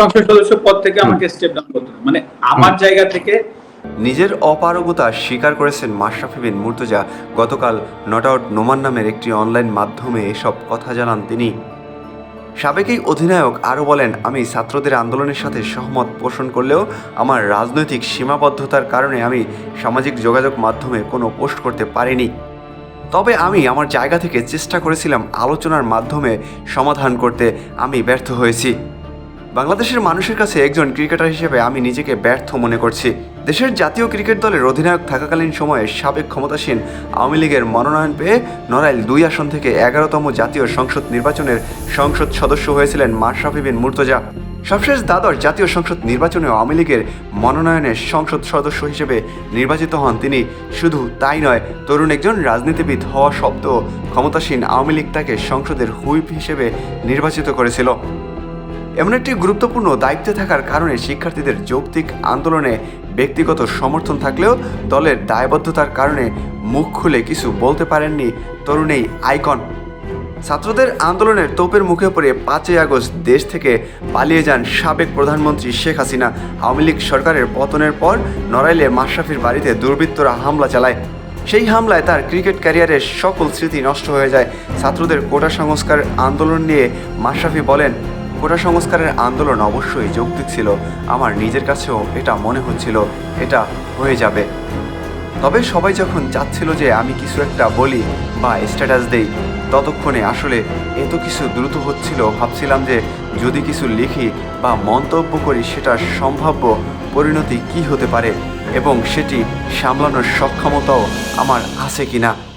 সংসদ সদস্য পদ থেকে আমাকে স্টেপ ডাউন করতে। মানে আমার জায়গা থেকে নিজের অপারগতা স্বীকার করেছেন মাশরাফি বিন মুর্তজা। গতকাল নট আউট নোমান নামের একটি অনলাইন মাধ্যমে এসব কথা জানান তিনি। সাবেক এই অধিনায়ক আরও বলেন আমি ছাত্রদের আন্দোলনের সাথে সহমত পোষণ করলেও আমার রাজনৈতিক সীমাবদ্ধতার কারণে আমি সামাজিক যোগাযোগ মাধ্যমে কোনো পোস্ট করতে পারিনি। তবে আমি আমার জায়গা থেকে চেষ্টা করেছিলাম আলোচনার মাধ্যমে সমাধান করতে। আমি ব্যর্থ হয়েছি। বাংলাদেশের মানুষের কাছে একজন ক্রিকেটার হিসেবে আমি নিজেকে ব্যর্থ মনে করছি। দেশের জাতীয় ক্রিকেট দলের অধিনায়ক থাকাকালীন সময়ে সাবেক ক্ষমতাসীন আওয়ামী লীগের মনোনয়ন পেয়ে নড়াইল দুই আসন থেকে এগারোতম জাতীয় সংসদ নির্বাচনের সংসদ সদস্য হয়েছিলেন মাশরাফি বিন মুর্তজা। সবশেষ দ্বাদশ জাতীয় সংসদ নির্বাচনে আওয়ামী লীগের মনোনয়নে সংসদ সদস্য হিসেবে নির্বাচিত হন তিনি। শুধু তাই নয়, তরুণ একজন রাজনীতিবিদ হওয়া সত্ত্বেও ক্ষমতাসীন আওয়ামী লীগ তাকে সংসদের হুইপ হিসেবে নির্বাচিত করেছিল। এমন একটি গুরুত্বপূর্ণ দায়িত্বে থাকার কারণে শিক্ষার্থীদের যৌক্তিক আন্দোলনে ব্যক্তিগত সমর্থন থাকলেও দলের দায়বদ্ধতার কারণে মুখ খুলে কিছু বলতে পারেননি তরুণ এই আইকন। ছাত্রদের আন্দোলনের তোপের মুখে পড়ে পাঁচই আগস্ট দেশ থেকে পালিয়ে যান সাবেক প্রধানমন্ত্রী শেখ হাসিনা। আওয়ামী লীগ সরকারের পতনের পর নড়াইলে মাশরাফির বাড়িতে দুর্বৃত্তরা হামলা চালায়। সেই হামলায় তার ক্রিকেট ক্যারিয়ারের সকল স্মৃতি নষ্ট হয়ে যায়। ছাত্রদের কোটা সংস্কার আন্দোলন নিয়ে মাশরাফি বলেন কোটা সংস্কারের আন্দোলন অবশ্যই যৌক্তিক ছিল। আমার নিজের কাছেও এটা মনে হচ্ছিল, এটা হয়ে যাবে। তবে সবাই যখন চাচ্ছিল যে আমি কিছু একটা বলি বা স্ট্যাটাস দেই, ততক্ষণে আসলে এত কিছু দ্রুত হচ্ছিল। ভাবছিলাম যে যদি কিছু লিখি বা মন্তব্য করি, সেটার সম্ভাব্য পরিণতি কি হতে পারে এবং সেটি সামলানোর সক্ষমতাও আমার আছে কিনা।